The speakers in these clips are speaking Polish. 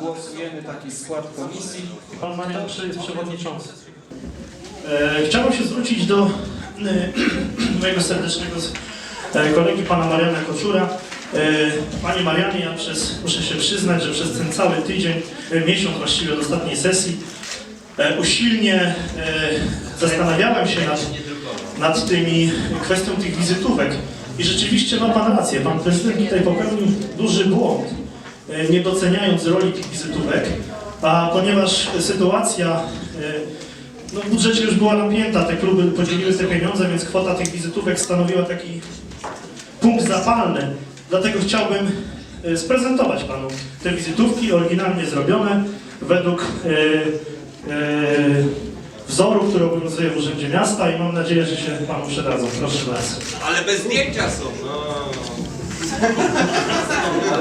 głosujemy taki skład komisji. Pan Mariusz jest przewodniczący. E, chciałbym się zwrócić do e, mojego serdecznego e, kolegi, pana Mariana Koczura. E, Panie Marianie, ja przez, muszę się przyznać, że przez ten cały tydzień, miesiąc właściwie od ostatniej sesji, usilnie zastanawiałem się nad, nad tymi kwestią tych wizytówek. I rzeczywiście ma Pan rację, Pan Prezydent tutaj popełnił duży błąd, nie doceniając roli tych wizytówek, a ponieważ sytuacja e, no, w budżecie już była napięta, te kluby podzieliły te pieniądze, więc kwota tych wizytówek stanowiła taki punkt zapalny. Dlatego chciałbym e, sprezentować Panu te wizytówki oryginalnie zrobione według e, e, wzoru, który obowiązuje w Urzędzie Miasta i mam nadzieję, że się Panu przydadzą. Proszę bardzo. Ale bez zdjęcia są. No.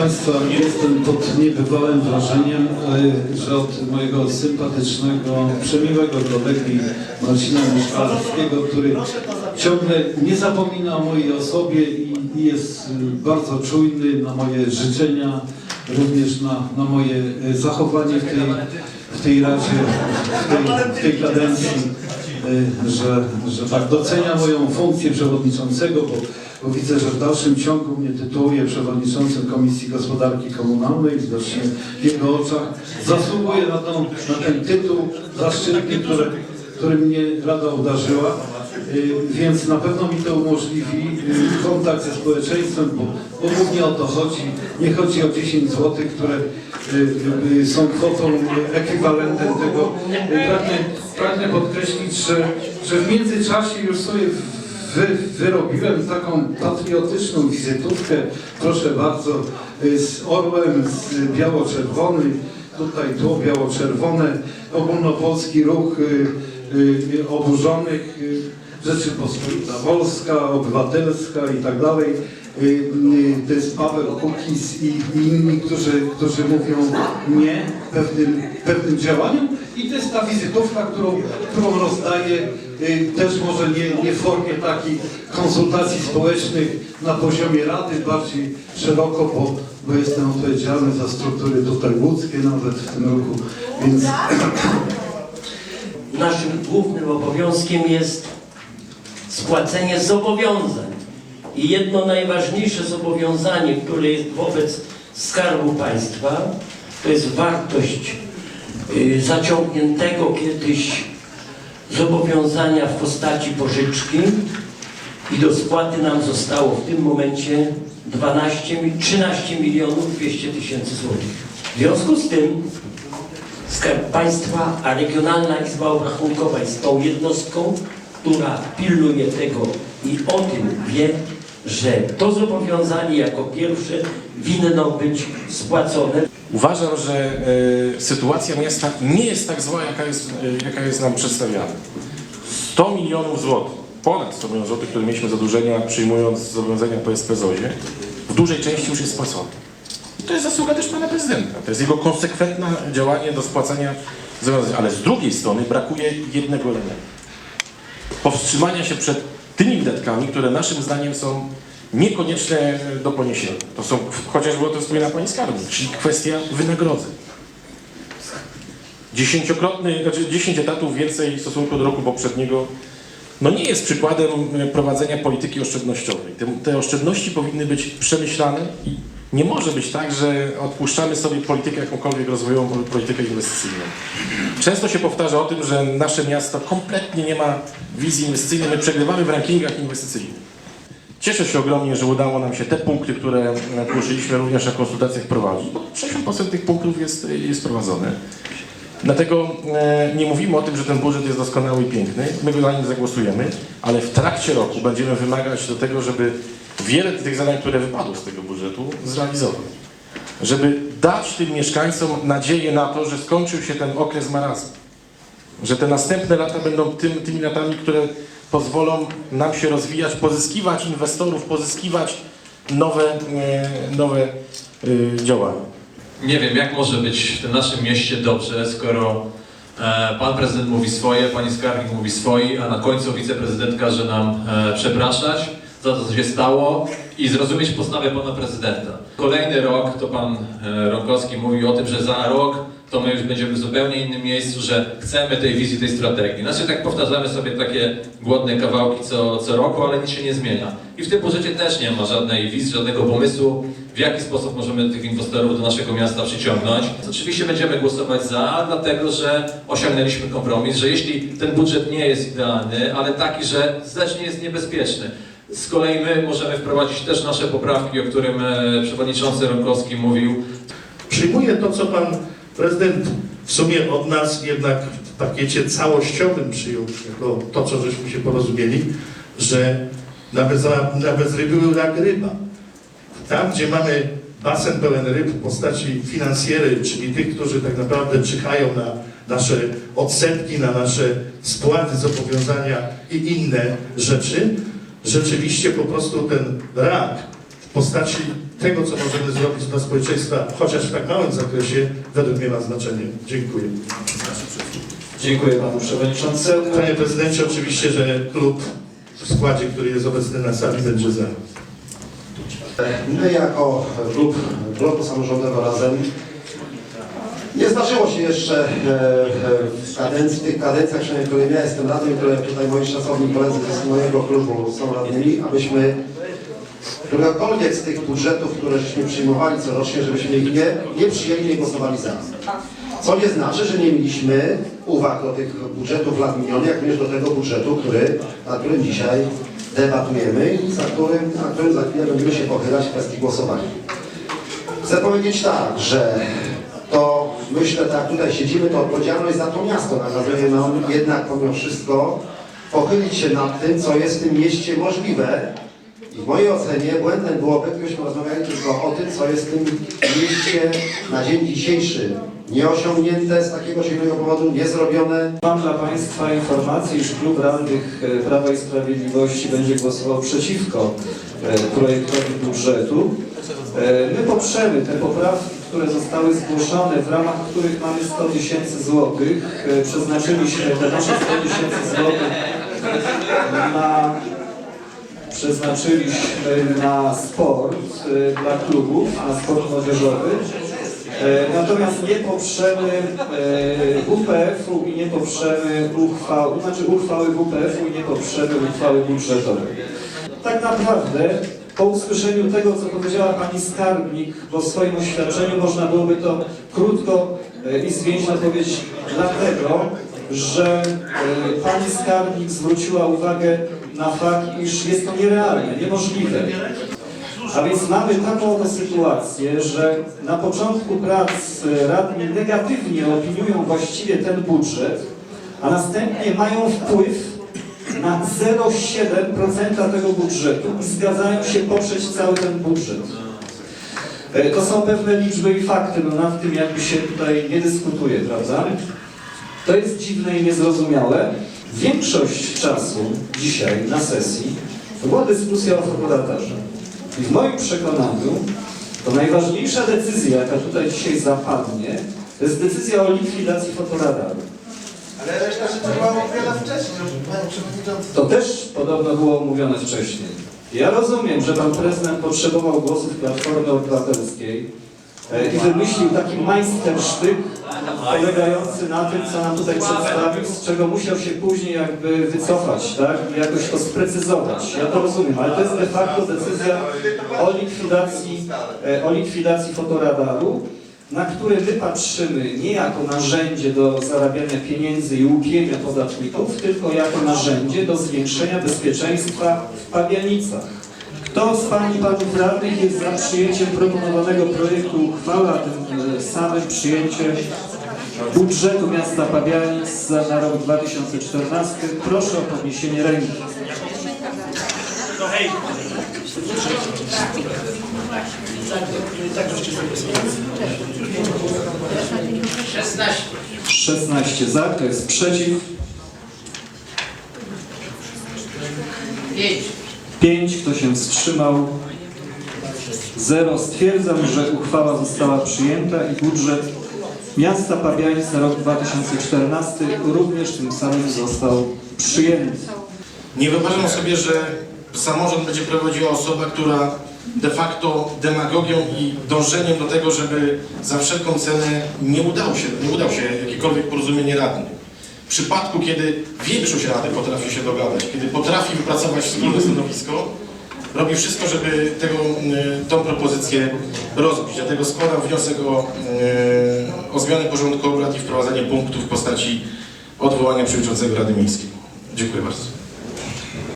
Państwa, jestem pod niebywałym wrażeniem, e, że od mojego sympatycznego, przemiłego kolegi Marcina Mieszkalskiego, który ciągle nie zapomina o mojej osobie i jest e, bardzo czujny na moje życzenia, również na, na moje e, zachowanie w tej, w tej Radzie, w tej, w tej kadencji, że, że tak docenia moją funkcję przewodniczącego, bo bo widzę, że w dalszym ciągu mnie tytułuje przewodniczącym Komisji Gospodarki Komunalnej. Widocznie w jego oczach zasługuje na, tą, na ten tytuł zaszczytny, który, który mnie Rada udarzyła. Y, Więc na pewno mi to umożliwi y, kontakt ze społeczeństwem, bo, bo głównie o to chodzi. Nie chodzi o 10 zł, które y, są kwotą ekwiwalentem tego. Pragnę, pragnę podkreślić, że, że w międzyczasie już sobie wy, wyrobiłem taką patriotyczną wizytówkę, proszę bardzo, z orłem z biało-czerwony, tutaj tło biało-czerwone, ogólnopolski ruch y, y, oburzonych, y, Rzeczypospolita Polska, Obywatelska i tak dalej. Y, y, To jest Paweł Kukiz i i inni, którzy, którzy mówią nie pewnym, pewnym działaniom i to jest ta wizytówka, którą, którą rozdaję y, też może nie, nie w formie takich konsultacji społecznych na poziomie Rady, bardziej szeroko, bo, bo jestem odpowiedzialny za struktury tutaj łódzkie nawet w tym roku, więc Naszym głównym obowiązkiem jest spłacenie zobowiązań. I jedno najważniejsze zobowiązanie, które jest wobec Skarbu Państwa, to jest wartość y, zaciągniętego kiedyś zobowiązania w postaci pożyczki i do spłaty nam zostało w tym momencie 12, mi- 13 milionów 200 tysięcy złotych. W związku z tym Skarb Państwa, a Regionalna Izba Obrachunkowa jest tą jednostką, która pilnuje tego i o tym wie, że to zobowiązanie jako pierwsze winno być spłacone. Uważam, że e, sytuacja miasta nie jest tak zła, jaka jest, e, jaka jest nam przedstawiana. 100 milionów złotych, ponad 100 milionów złotych, które mieliśmy zadłużenia przyjmując zobowiązania po SPZOzie, w dużej części już jest spłacone. I to jest zasługa też pana prezydenta. To jest jego konsekwentne działanie do spłacania zobowiązań. Ale z drugiej strony brakuje jednego elementu. Powstrzymania się przed tymi wydatkami, które naszym zdaniem są niekonieczne do poniesienia. To są, chociażby o tym wspomina pani skarbnik, czyli kwestia wynagrodzeń. Dziesięciokrotny, znaczy 10 etatów więcej w stosunku do roku poprzedniego, no nie jest przykładem prowadzenia polityki oszczędnościowej. Te, te oszczędności powinny być przemyślane i nie może być tak, że odpuszczamy sobie politykę jakąkolwiek rozwojową, politykę inwestycyjną. Często się powtarza o tym, że nasze miasto kompletnie nie ma wizji inwestycyjnej, my przegrywamy w rankingach inwestycyjnych. Cieszę się ogromnie, że udało nam się te punkty, które poruszyliśmy również na konsultacjach prowadzić, bo 60% tych punktów jest, jest prowadzone. Dlatego e, nie mówimy o tym, że ten budżet jest doskonały i piękny, my go za nim zagłosujemy, ale w trakcie roku będziemy wymagać do tego, żeby wiele tych zadań, które wypadły z tego budżetu, zrealizować. Żeby dać tym mieszkańcom nadzieję na to, że skończył się ten okres marazmu. Że te następne lata będą tym, tymi latami, które pozwolą nam się rozwijać, pozyskiwać inwestorów, pozyskiwać nowe, e, nowe e, działania. Nie wiem, jak może być w tym naszym mieście dobrze, skoro e, pan prezydent mówi swoje, pani skarbnik mówi swoje, a na końcu wiceprezydent każe nam przepraszać, za to, co się stało i zrozumieć postawę pana prezydenta. Kolejny rok, to pan e, Ronkowski mówił o tym, że za rok to my już będziemy w zupełnie innym miejscu, że chcemy tej wizji, tej strategii. Znaczy tak powtarzamy sobie takie głodne kawałki co, co roku, ale nic się nie zmienia. I w tym budżecie też nie ma żadnej wizji, żadnego pomysłu, w jaki sposób możemy tych inwestorów do naszego miasta przyciągnąć. Oczywiście będziemy głosować za, dlatego że osiągnęliśmy kompromis, że jeśli ten budżet nie jest idealny, ale taki, że też nie jest niebezpieczny, z kolei my możemy wprowadzić też nasze poprawki, o którym e, przewodniczący Ronkowski mówił, Przyjmuję to, co pan prezydent w sumie od nas jednak w pakiecie całościowym przyjął, jako to, co żeśmy się porozumieli, że na, bez, na bezrybiu rak ryba. Tam, gdzie mamy basen pełen ryb w postaci finansjery, czyli tych, którzy tak naprawdę czyhają na nasze odsetki, na nasze spłaty, zobowiązania i inne rzeczy, rzeczywiście po prostu ten rak w postaci tego, co możemy zrobić dla społeczeństwa, chociaż w tak małym zakresie, według mnie ma znaczenie. Dziękuję. Dziękuję panu przewodniczącemu. Panie prezydencie, oczywiście, że klub w składzie, który jest obecny na sali, będzie za. My jako klub bloku samorządowego Razem nie zdarzyło się jeszcze e, e, w kadencji, w tych kadencjach, przynajmniej w której ja jestem radnym, które tutaj moi szacowni koledzy z mojego klubu są radnymi, abyśmy któregokolwiek z tych budżetów, które żeśmy przyjmowali corocznie, żebyśmy ich nie, nie przyjęli, nie głosowali za. Co nie znaczy, że nie mieliśmy uwag do tych budżetów lat minionych, jak również do tego budżetu, który, nad którym dzisiaj debatujemy i za którym, na którym za chwilę będziemy się pochylać w kwestii głosowania. Chcę powiedzieć tak, że to myślę, tak tutaj siedzimy, to odpowiedzialność za to miasto nakazuje nam jednak pomimo wszystko pochylić się nad tym, co jest w tym mieście możliwe. I w mojej ocenie błędem byłoby, gdybyśmy rozmawiali tylko o tym, co jest w tym mieście na dzień dzisiejszy nieosiągnięte z takiego czy innego powodu, niezrobione, Mam dla Państwa informację, iż Klub Radnych e, Prawa i Sprawiedliwości będzie głosował przeciwko e, projektowi budżetu. E, My poprzemy te poprawki, które zostały zgłoszone, w ramach których mamy 100 tysięcy złotych. E, Przeznaczyliśmy te nasze 100 tysięcy złotych na przeznaczyliśmy na sport e, dla klubów, na sport młodzieżowy. E, Natomiast nie poprzemy WPF-u i nie poprzemy uchwał, znaczy uchwały WPF-u i nie poprzemy uchwały budżetowej. Tak naprawdę po usłyszeniu tego, co powiedziała pani skarbnik, bo w swoim oświadczeniu można byłoby to krótko e, i zwięźle powiedzieć, dlatego, że e, pani skarbnik zwróciła uwagę na fakt, iż jest to nierealne, niemożliwe. A więc mamy taką oto sytuację, że na początku prac e, radni negatywnie opiniują właściwie ten budżet, a następnie mają wpływ na 0,7% tego budżetu i zgadzają się poprzeć cały ten budżet. E, To są pewne liczby i fakty, no nad tym jakby się tutaj nie dyskutuje, prawda? To jest dziwne i niezrozumiałe. Większość czasu dzisiaj na sesji to była dyskusja o fotoradarze. I w moim przekonaniu to najważniejsza decyzja, jaka tutaj dzisiaj zapadnie, to jest decyzja o likwidacji fotoradaru. Ale reszta rzeczy była omówiona wcześniej, przewodniczący. To też podobno było omówione wcześniej. Ja rozumiem, że pan prezydent potrzebował głosów Platformy Obywatelskiej e, i wymyślił taki majstersztyk polegający na tym, co nam tutaj przedstawił, z czego musiał się później jakby wycofać, tak? I jakoś to sprecyzować. Ja to rozumiem, ale to jest de facto decyzja o likwidacji, e, o likwidacji fotoradaru, na który my patrzymy nie jako narzędzie do zarabiania pieniędzy i łupienia podatników, tylko jako narzędzie do zwiększenia bezpieczeństwa w Pabianicach. Kto z Pani i Panów Radnych jest za przyjęciem proponowanego projektu uchwały, a tym e, samym przyjęciem budżetu miasta Pabianic na rok 2014? Proszę o podniesienie ręki. Szesnaście za, kto jest przeciw? Pięć. Kto się wstrzymał? Zero. Stwierdzam, że uchwała została przyjęta i budżet miasta Pabianic na rok 2014 również tym samym został przyjęty. Nie wyobrażam sobie, że samorząd będzie prowadziła osoba, która de facto demagogią i dążeniem do tego, żeby za wszelką cenę nie udało się, nie udał się jakiekolwiek porozumienie radnych. W przypadku, kiedy większość rady potrafi się dogadać, kiedy potrafi wypracować wspólne stanowisko, robi wszystko, żeby tego, y, tą propozycję rozbić. Dlatego składam wniosek o, y, o zmianę porządku obrad i wprowadzenie punktu w postaci odwołania przewodniczącego Rady Miejskiej. Dziękuję bardzo.